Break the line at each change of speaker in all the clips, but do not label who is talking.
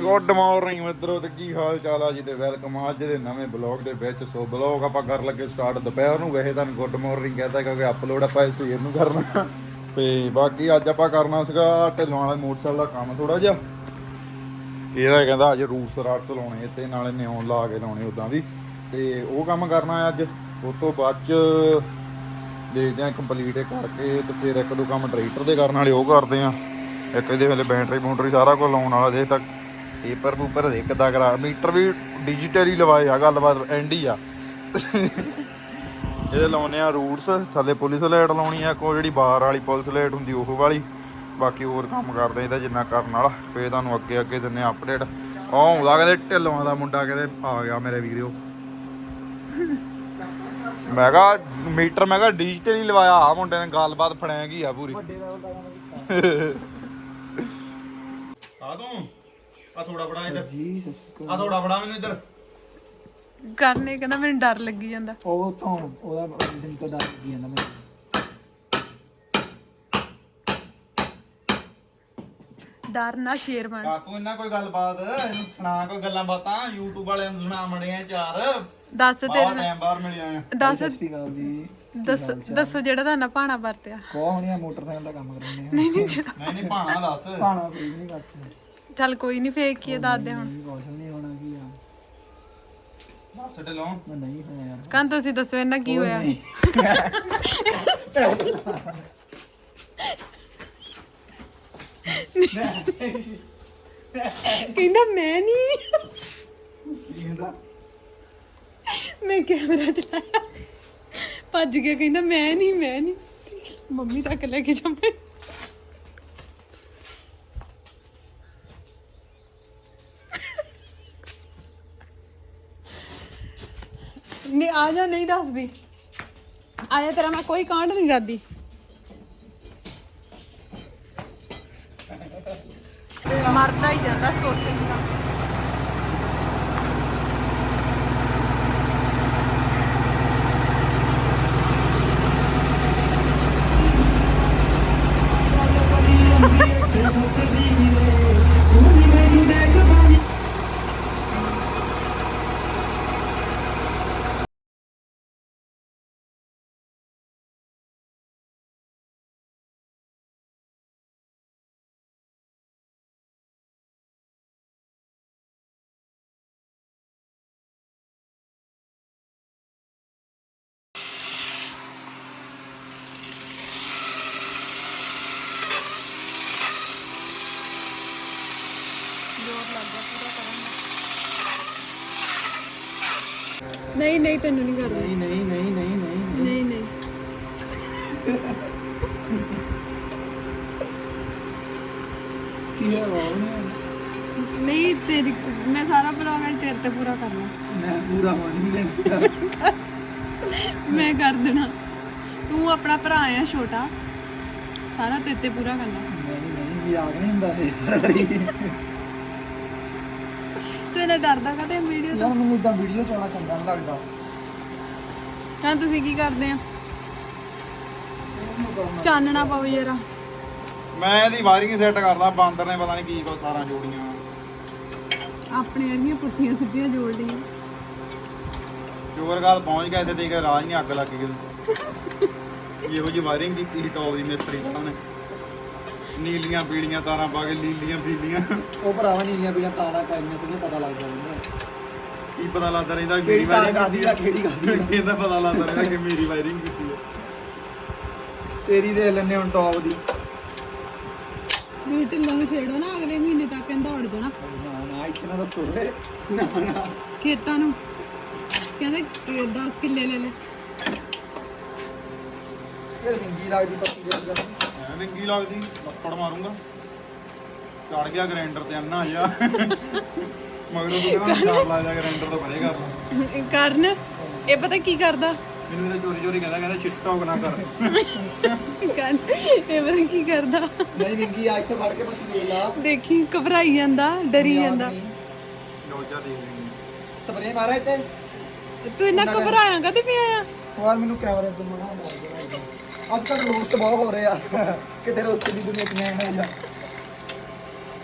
Good morning ਮਿੱਤਰੋ ਤੇ ਕੀ ਹਾਲ ਚਾਲ ਆ ਜੀ ਤੇ ਵੈਲਕਮ ਅੱਜ ਦੇ ਨਵੇਂ ਬਲੌਗ ਦੇ ਵਿੱਚ। ਸੋ ਬਲੌਗ ਆਪਾਂ ਕਰ ਲੱਗੇ ਸਟਾਰਟ ਦੁਪਹਿਰ ਨੂੰ। ਵੈਸੇ ਤੁਹਾਨੂੰ ਗੁੱਡ ਮਾਰਨਿੰਗ ਕਹਤਾ ਕਿਉਂਕਿ ਅਪਲੋਡ ਆਪਾਂ ਇਸ ਸਵੇਰ ਨੂੰ ਕਰਨਾ। ਤੇ ਬਾਕੀ ਅੱਜ ਆਪਾਂ ਕਰਨਾ ਸੀਗਾ ਢਿੱਲੋਂ ਵਾਲੇ ਮੋਟਰਸਾਈਕਲ ਦਾ ਕੰਮ ਥੋੜਾ ਜਿਹਾ। ਇਹਦਾ ਕਹਿੰਦਾ ਅੱਜ ਰੂਟਸ ਰਾਟਸ ਲਾਉਣੇ ਤੇ ਨਾਲੇ ਨਿਉਣ ਲਾ ਕੇ ਲਾਉਣੇ ਉਦਾਂ ਵੀ। ਤੇ ਉਹ ਕੰਮ ਕਰਨਾ ਅੱਜ। ਉਸ ਤੋਂ ਬਾਅਦ ਚ ਦੇਖਦੇ ਆ ਕੰਪਲੀਟ ਕਰਕੇ ਤੇ ਫਿਰ ਇੱਕ ਦੋ ਕੰਮ ਟਰੈਕਟਰ ਦੇ ਕਰਨ ਵਾਲੇ ਉਹ ਕਰਦੇ ਆ। ਇੱਕ ਇਹਦੇ ਵੇਲੇ ਬੈਟਰੀ ਬੂਟਰੀ ਸਾਰਾ ਕੁਝ ਲਾਉਣ ਵਾਲਾ ਦੇ ਤੱਕ। ਪੇਪਰ ਪੂਪਰ ਦੇ ਕਿੱਦਾਂ ਕਰਾ ਮੀਟਰ ਵੀ ਡਿਜੀਟਲ ਲਵਾਏ ਆ ਗੱਲਬਾਤ ਐਂਡ ਹੀ ਆ। ਇਹਦੇ ਲਾਉਨੇ ਆ ਰੂਟਸ ਥੱਲੇ ਪੁਲਿਸ ਲਾਈਟ ਲਾਉਣੀ ਆ ਕੋ ਜਿਹੜੀ ਬਾਹਰ ਵਾਲੀ ਪੁਲਿਸ ਲਾਈਟ ਹੁੰਦੀ ਉਹ ਵਾਲੀ। ਬਾਕੀ ਹੋਰ ਕੰਮ ਕਰਦੇ ਇਹਦਾ ਜਿੰਨਾ ਕਰਨ ਵਾਲਾ ਫੇਰ ਤੁਹਾਨੂੰ ਅੱਗੇ ਅੱਗੇ ਦਿੰਨੇ ਆ ਅਪਡੇਟ ਉਹ ਆਉਂਦਾ ਕਹਿੰਦੇ ਢਿੱਲੋਂ ਦਾ ਮੁੰਡਾ ਕਹਿੰਦੇ ਆ ਗਿਆ ਮੇਰੇ ਵੀਡੀਓ ਮੈਂ ਕਿਹਾ ਮੀਟਰ ਮੈਂ ਕਿਹਾ ਡਿਜੀਟਲ ਲਵਾਇਆ ਆ ਮੁੰਡੇ ਨੇ ਗੱਲਬਾਤ ਫੜਾਏਗੀ ਆ ਪੂਰੀ।
ਵੱਡੇ ਲੈਵਲ ਦਾ ਕੰਮ ਕੀਤਾ।
ਆ ਤੂੰ? ਆ ਥੋੜਾ ਬੜਾ ਇੱਧਰ।
ਜੀ ਸਤਿ ਸ਼੍ਰੀ
ਆ ਥੋੜਾ ਬੜਾ ਮੈਨੂੰ ਇੱਧਰ।
ਕਰਨੇ ਕਹਿੰਦਾ ਮੈਨੂੰ ਡਰ ਲੱਗੀ ਜਾਂਦਾ।
ਉਹ ਤੋਂ ਉਹਦਾ ਦਿਨ ਤੋਂ ਡਰ ਲੱਗੀ ਜਾਂਦਾ ਮੈਨੂੰ।
ਡਰ ਨਾ ਸ਼ੇਰ ਬਣ।
ਕਾਕੂ ਇਹਨਾਂ ਕੋਈ ਗੱਲਬਾਤ ਇਹਨੂੰ ਸੁਣਾ ਕੋਈ ਗੱਲਾਂ ਬਾਤਾਂ? YouTube ਵਾਲਿਆਂ ਨੂੰ ਸੁਣਾ ਮੜਿਆ ਚਾਰ।
ਦੱਸ ਤੇਰੇ
ਟਾਈਮ ਬਾਹਰ ਮਿਲਿਆ ਆ।
ਦੱਸ
ਸਤਿ ਸ਼੍ਰੀ ਅਕਾਲ ਜੀ।
ਦੱਸ ਦੱਸੋ ਜਿਹੜਾ ਤੁਹਾਡਾ ਭਾਣਾ ਵਰਤਿਆ।
ਕੋ ਹੋਣੀਆਂ ਮੋਟਰਸਾਈਕਲ ਦਾ ਕੰਮ ਕਰਨੇ
ਨਹੀਂ ਨਹੀਂ ਜਿਹੜਾ
ਨਹੀਂ ਨਹੀਂ ਭਾਣਾ ਦੱਸ।
ਪਾਣਾ ਕੋਈ ਨਹੀਂ ਕਰਦੇ
ਚੱਲ ਕੋਈ ਨਹੀਂ ਫੇਕ ਕੀ ਦੱਸ ਹੁਣ
ਕੁਛ ਨਹੀਂ ਹੋਣਾ ਕੀ ਆ,
ਦੱਸ ਢਿੱਲੋਂ
ਮੈਂ ਨਹੀਂ ਹੋਇਆ ਯਾਰ
ਕਾਂ ਤੁਸੀਂ ਦੱਸੋ ਇਹਨਾਂ ਕੀ ਹੋਇਆ। ਕਹਿੰਦਾ ਮੈਂ ਨਹੀਂ ਮੈਂ ਕੈਮਰਾ ਚਲਾਇਆ। ਭੱਜ ਗਿਆ, ਕਹਿੰਦਾ ਮੈਂ ਨਹੀਂ ਮੈਂ ਨਹੀਂ ਮੰਮੀ ਤੱਕ ਲੈ ਕੇ ਜਾਵਾਂ। ਨਹੀਂ, ਆ ਜਾ, ਨਹੀਂ ਦੱਸਦੀ। ਆਇਆ ਤੇਰਾ, ਮੈਂ ਕੋਈ ਕਾਂਡ ਨਹੀਂ ਕਰਦੀ। ਮਰਦਾ ਹੀ ਜਾਂਦਾ ਸੋਚਣ ਨਹੀਂ ਨਹੀਂ ਤੈਨੂੰ ਨਹੀਂ ਕਰਦਾ
ਨਹੀਂ ਨਹੀਂ ਨਹੀਂ ਨਹੀਂ ਨਹੀਂ
ਨਹੀਂ। ਨਹੀਂ
ਕੀ ਹੈ
ਨਹੀਂ ਤੇਰੀ ਮੈਂ ਸਾਰਾ ਬਲੌਗ ਅੱਜ ਤੇਰੇ ਤੇ ਪੂਰਾ ਕਰਨਾ।
ਮੈਂ ਪੂਰਾ ਮੰਨ ਲੈਣਾ
ਮੈਂ ਕਰ ਦੇਣਾ। ਤੂੰ ਆਪਣਾ ਭਰਾ ਆ ਛੋਟਾ। ਸਾਰਾ ਤੇਰੇ ਤੇ ਪੂਰਾ ਕਰਨਾ।
ਨਹੀਂ ਨਹੀਂ ਵੀ ਆਗ ਨਹੀਂ ਹੁੰਦਾ ਇਹ।
ਤੂੰ ਇਹਨਾਂ ਡਰਦਾ ਕਦੇ ਵੀਡੀਓ ਤੋਂ?
ਯਾਰ ਮੈਨੂੰ ਇਦਾਂ ਵੀਡੀਓ ਚਾਉਣਾ ਚੰਗਾ ਨਹੀਂ ਲੱਗਦਾ।
ਹਾਂ ਤੁਸੀਂ ਕੀ ਕਰਦੇ ਆ?
ਇਹਨੂੰ ਕਰਨਾ
ਚਾਨਣਾ ਪਾਓ ਜਰਾ।
ਮੈਂ ਇਹਦੀ ਵਾਇਰਿੰਗ ਸੈੱਟ ਕਰਦਾ ਬਾਂਦਰ ਨੇ ਪਤਾ ਨਹੀਂ ਕੀ ਕੋ ਤਾਰਾਂ ਜੋੜੀਆਂ।
ਆਪਣੇ ਇਹਦੀਆਂ ਪੁੱਠੀਆਂ ਸਿੱਧੀਆਂ ਜੋੜ ਲਈਆਂ
ਜੋਰਗਾਲ ਪਹੁੰਚ ਗਿਆ ਇੱਥੇ ਤੇ ਕਿ ਰਾਜ ਨਹੀਂ ਅੱਗ ਲੱਗ ਗਈ। ਇਹੋ ਜੀ ਵਾਇਰਿੰਗ ਕੀਤੀ ਸੀ ਟੌਪ ਦੀ ਮਿਸਤਰੀ ਸਾਹਿਬ ਨੇ। ਨੀਲੀਆਂ ਪੀਲੀਆਂ ਤਾਰਾਂ ਪਾ ਕੇ ਲੀਲੀਆਂ ਪੀਲੀਆਂ।
ਉਹ ਭਰਾਵਾ ਨੀਲੀਆਂ ਪੀਲੀਆਂ ਤਾਰਾਂ ਕਾਈਆਂ ਸੀਗੀਆਂ ਪਤਾ ਲੱਗ ਜਾਂਦਾ
ਕੀ ਪਤਾ ਲੱਗਦਾ ਰਹਿੰਦਾ
ਕਿਹੜੀ
ਵਾਇਰਿੰਗ
ਕਾਦੀ ਆ ਕਿਹੜੀ ਆ।
ਇਹਦਾ ਪਤਾ ਲੱਗਦਾ ਰਹਿੰਦਾ ਕਿ ਮੇਰੀ ਵਾਇਰਿੰਗ ਕੀਤੀ ਹੈ
ਤੇਰੀ ਦੇ ਲੈਣੇ ਹੁਣ ਟੌਪ ਦੀ।
ਤੁਸੀਂ ਢਿੱਲਾਂ ਨੂੰ ਛੇੜੋ ਨਾ ਅਗਲੇ ਮਹੀਨੇ ਤੱਕ ਇਹਨੇ ਦੌੜ ਜਾਣਾ।
ਨਾ ਨਾ ਇੱਥੇ ਨਾ ਦੱਸੋ ਨਾ ਨਾ।
ਖੇਤਾਂ ਨੂੰ। ਕਹਿੰਦੇ 10 ਕਿੱਲੇ ਲੈ ਲੈ।
ਇਹ ਰਿੰਗੀ ਲੱਗਦੀ ਪੱਤੀ ਦੇ ਅੰਦਰ।
ਐ ਵਿੰਗੀ ਲੱਗਦੀ ਲੱਪੜ ਮਾਰੂੰਗਾ। ਚੜ ਗਿਆ ਗ੍ਰਾਈਂਡਰ ਤੇ ਅੰਨਾ ਜਾ ਮਗਰੋਂ ਤੂੰ ਕਹਿੰਦਾ ਡਰ ਲੱਗਦਾ ਗ੍ਰਾਈਂਡਰ ਤੋਂ ਪਰੇ ਕਰ ਲਾ
ਕਰਨ? ਇਹ ਪਤਾ ਕੀ ਕਰਦਾ?
ਮੈਨੂੰ ਇਹਦਾ ਚੋਰੀ ਚੋਰੀ ਕਹਿੰਦਾ ਕਹਿੰਦਾ ਛਿੱਟੋਕ ਨਾ ਕਰ।
ਕਰਨ ਇਹ ਪਤਾ ਕੀ ਕਰਦਾ?
ਨਹੀਂ ਰਿੰਗੀ ਆ ਇੱਥੇ ਫੜ ਕੇ ਪੱਤੀ ਦੇ ਲਾ।
ਦੇਖੀ ਘਬਰਾਈ ਜਾਂਦਾ ਡਰੀ ਜਾਂਦਾ।
ਲੋਜਾ ਦੇਖ ਲਈ
ਸਪਰੇ ਮਾਰਾ ਇੱਥੇ।
ਤੂੰ ਇੰਨਾ ਘਬਰਾਇਆਂਗਾ ਤੇ ਪਿਆ ਆ
ਯਾਰ ਮੈਨੂੰ ਕੈਮਰੇ ਤੋਂ ਮਨਾ ਮਾਰ ਅੱਜ ਕੱਲ ਰੋਸਟ ਬਹੁਤ ਹੋ ਰਹੇ ਆ। ਕਿਤੇ ਰੋਸਟ ਦੀ ਦੁਨੀਆ ਮੈਂ ਨਾ ਜਾ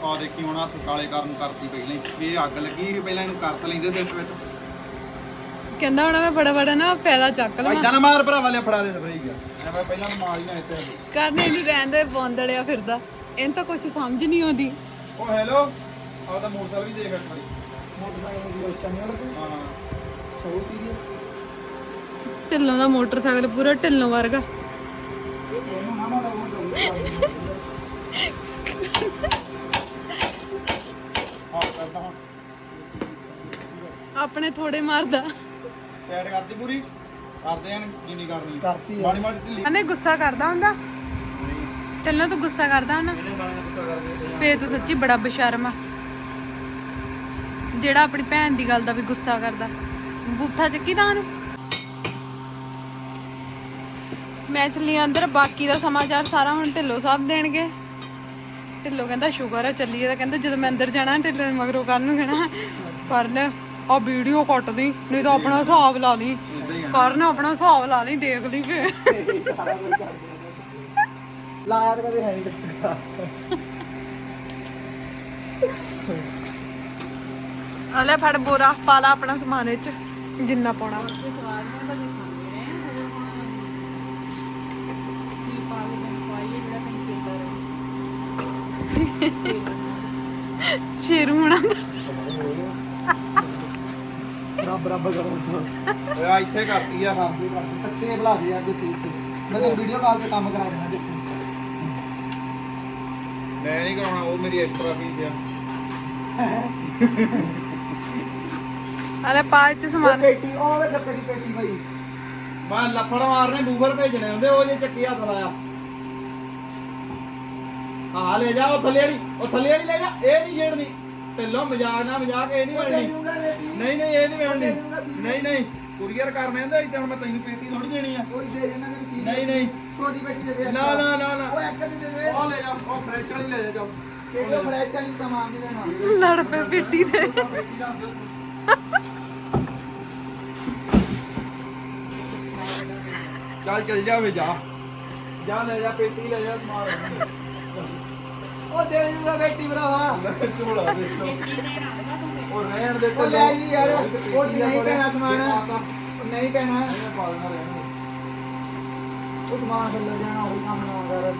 ਆ ਦੇਖੀ ਹੁਣ ਹੱਥ ਕਾਲੇ ਕਰਨ ਕਰਤੀ ਪਹਿਲਾਂ ਹੀ। ਇਹ ਅੱਗ ਲੱਗੀ ਪਹਿਲਾਂ ਇਹਨੂੰ ਕਰਤ ਲੈਂਦੇ ਦਿਲ ਵਿੱਚ।
ਕਹਿੰਦਾ ਹੁਣ ਮੈਂ ਬੜਾ ਬੜਾ ਨਾ ਫਾਇਦਾ ਚੱਕ ਲਵਾਂ।
ਐਦਾਂ ਨਾ ਮਾਰ ਭਰਾਵਾ ਲਿਆ ਫੜਾ ਦੇ ਸਪਰੇਅ ਗਿਆ ਮੈਂ ਪਹਿਲਾਂ ਨੂੰ ਮਾਰ ਹੀ ਨਾ ਇੱਥੇ
ਕਰਨੇ ਇਹਨੂੰ ਰਹਿੰਦੇ ਬੌਂਦੜਿਆ ਫਿਰਦਾ। ਇਹਨੂੰ ਤਾਂ ਕੁਝ ਸਮਝ ਨਹੀਂ ਆਉਂਦੀ।
ਉਹ ਹੈਲੋ ਆਪਦਾ ਮੋਟਰਸਾਈਕਲ ਵੀ ਦੇਖ ਇੱਕ ਵਾਰੀ
ਮੋਟਰਸਾਈਕਲ ਦੀ ਉੱਚਾ ਨਹੀਂ ਲੱਗਦਾ
ਹਾਂ।
ਸੋ ਸੀਰੀਅਸ
ਢਿੱਲੋਂ ਦਾ ਮੋਟਰਸਾਈਕਲ ਪੂਰਾ ਢਿੱਲੋਂ ਵਰਗਾ। ਆਪਣੇ ਥੋੜੇ ਮਾਰਦਾ।
ਟੈਡ ਕਰਦੀ ਪੂਰੀ? ਕਰਦੇ ਆਂ ਕਿੰਨੀ ਕਰਨੀ?
ਕਰਤੀ ਆ।
ਮਾੜੀ ਮਾੜੀ ਢਿੱਲੀ।
ਅਨੇ ਗੁੱਸਾ ਕਰਦਾ ਹੁੰਦਾ? ਢਿੱਲੋਂ ਤੂੰ ਗੁੱਸਾ ਕਰਦਾ ਹੁੰਦਾ?
ਇਹਨੇ ਬਾਣੇ ਨਾਲ ਗੁੱਸਾ ਕਰਦੇ
ਫੇਰ ਤੂੰ ਸੱਚੀ ਬੜਾ ਬੇਸ਼ਰਮ ਆ। ਜਿਹੜਾ ਆਪਣੀ ਭੈਣ ਦੀ ਗੱਲ ਦਾ ਵੀ ਗੁੱਸਾ ਕਰਦਾ। ਬੂਥਾ ਚੱਕੀਦਾ ਉਹਨੂੰ? ਮੈਂ ਚੱਲੀ ਆਂ ਅੰਦਰ ਬਾਕੀ ਦਾ ਸਮਾਚਾਰ ਸਾਰਾ ਹੁਣ ਢਿੱਲੋਂ ਸਾਹਿਬ ਦੇਣਗੇ। ਢਿੱਲੋਂ ਕਹਿੰਦਾ ਸ਼ੁਕਰ ਹੈ ਚੱਲੀਏ। ਤਾਂ ਕਹਿੰਦਾ ਜਦੋਂ ਮੈਂ ਅੰਦਰ ਜਾਣਾ ਢਿੱਲੋਂ ਨੇ ਮਗਰੋਂ ਕਰਨ ਨੂੰ ਕਹਿਣਾ ਕਰਨ ਆ ਵੀਡੀਓ ਕੱਟ ਦੀ ਨਹੀਂ ਤਾਂ ਆਪਣਾ ਹਿਸਾਬ ਲਾ ਲਈ। ਕਰਨ ਆਪਣਾ ਹਿਸਾਬ ਲਾ ਲਈ ਦੇਖ ਲਈ ਫੇਰ।
ਲਾਇਆ ਤਾਂ ਕਦੇ ਹੈ ਨਹੀਂ।
ਅਲੇ ਫੜ ਬੋਰਾ ਪਾ ਲਾ ਆਪਣਾ ਸਮਾਨ ਵਿੱਚ ਜਿੰਨਾ ਪਾਉਣਾ। ਸ਼ੇਰੂ ਹੋਣਾ।
ਰੱਬ ਰੱਬ ਕਰੋ
ਓਏ ਆ ਇੱਥੇ ਕਰਤੀ ਆ
ਰੱਬ ਦੇ ਕਰ ਟੱਕੇ ਬੁਲਾ ਦੇ ਯਾਰ ਦਿੱਤੀ ਮੈਂ ਤੈਨੂੰ ਵੀਡੀਓ ਕਾਲ ਤੇ ਕੰਮ ਕਰਾ ਦੇਣਾ ਦੇਖੀ।
ਮੈਂ ਨਹੀਂ ਕਰਾਉਣਾ ਉਹ ਮੇਰੀ ਐਕਸਟਰਾ ਫੀਸ ਆ।
ਅਲੇ ਪਾ ਇੱਥੇ ਸਮਾਨ।
ਪੇਟੀ ਉਹ ਵੇ ਲੱਕੜੀ ਪੇਟੀ ਭਾਈ
ਮੈਂ ਲੱਫੜ ਮਾਰਨੇ ਬੂਫਰ ਭੇਜਣੇ ਹੁੰਦੇ ਉਹ ਜੇ ਚੱਕੀ ਹੱਥ ਲਾਇਆ। ਹਾਂ ਲੈ ਜਾ ਉਹ ਥੱਲੇ ਵਾਲੀ ਉਹ ਥੱਲੇ ਵਾਲੀ ਲੈ ਜਾ ਇਹ ਨਹੀਂ ਛੇੜਨੀ। ਢਿੱਲੋਂ ਮਜ਼ਾਕ ਨਾ ਮਜ਼ਾਕ ਇਹ ਨਹੀਂ
ਦੇ ਬੇਟੀ।
ਨਹੀਂ ਨਹੀਂ ਇਹ ਨਹੀਂ
ਦੇ ਸੀ।
ਨਹੀਂ ਨਹੀਂ ਕੁਰੀਅਰ ਕਰਨੇ ਹੁੰਦੇ ਇੱਥੇ ਹੁਣ ਮੈਂ ਤੈਨੂੰ ਪੇਟੀ ਥੋੜੀ ਦੇਣੀ ਆ।
ਕੋਈ ਦੇ ਇਹਨਾਂ ਨੇ ਸੀ।
ਨਹੀਂ ਨਹੀਂ।
ਛੋਟੀ ਬੇਟੀ ਦੇ ਦੇ
ਨਾ ਨਾ ਨਾ ਨਾ।
ਉਹ ਇੱਕ ਦੇ ਦੇ ਦੇ।
ਉਹ ਲੈ ਜਾ ਉਹ ਫਰੈਸ਼ ਵਾਲੀ ਲੈ ਜਾ ਜਾਓ
ਕਿਹੜੀ ਫਰੈਸ਼ ਵਾਲੀ ਸਮਾਨ ਨਹੀਂ ਲੈਣਾ?
ਲੜ ਪਏ ਪਿੱਟੀ ਤੇ
ਚੱਲ ਚੱਲ ਜਾ ਵੇ ਜਾ। ਜਾ ਲੈ ਜਾ ਪੇਟੀ ਲੈ ਜਾ ਮਾਰ
ਉਹ ਦੇ ਦੂੰਗਾ ਬੇਟੀ ਭਰਾਵਾ।
ਝੋਲਾ ਦੇ ਉਹ ਰਹਿਣ ਦੇ
ਉਹ ਲੈ ਜੀ ਯਾਰ ਉਹ ਚ ਨਹੀਂ ਪੈਣਾ ਸਮਾਨ। ਉਹ ਨਹੀਂ ਪੈਣਾ। ਉਹ ਸਮਾਨ ਥੱਲੇ ਜਾਣਾ ਉਹ ਕੰਮ ਨਾ ਕਰ।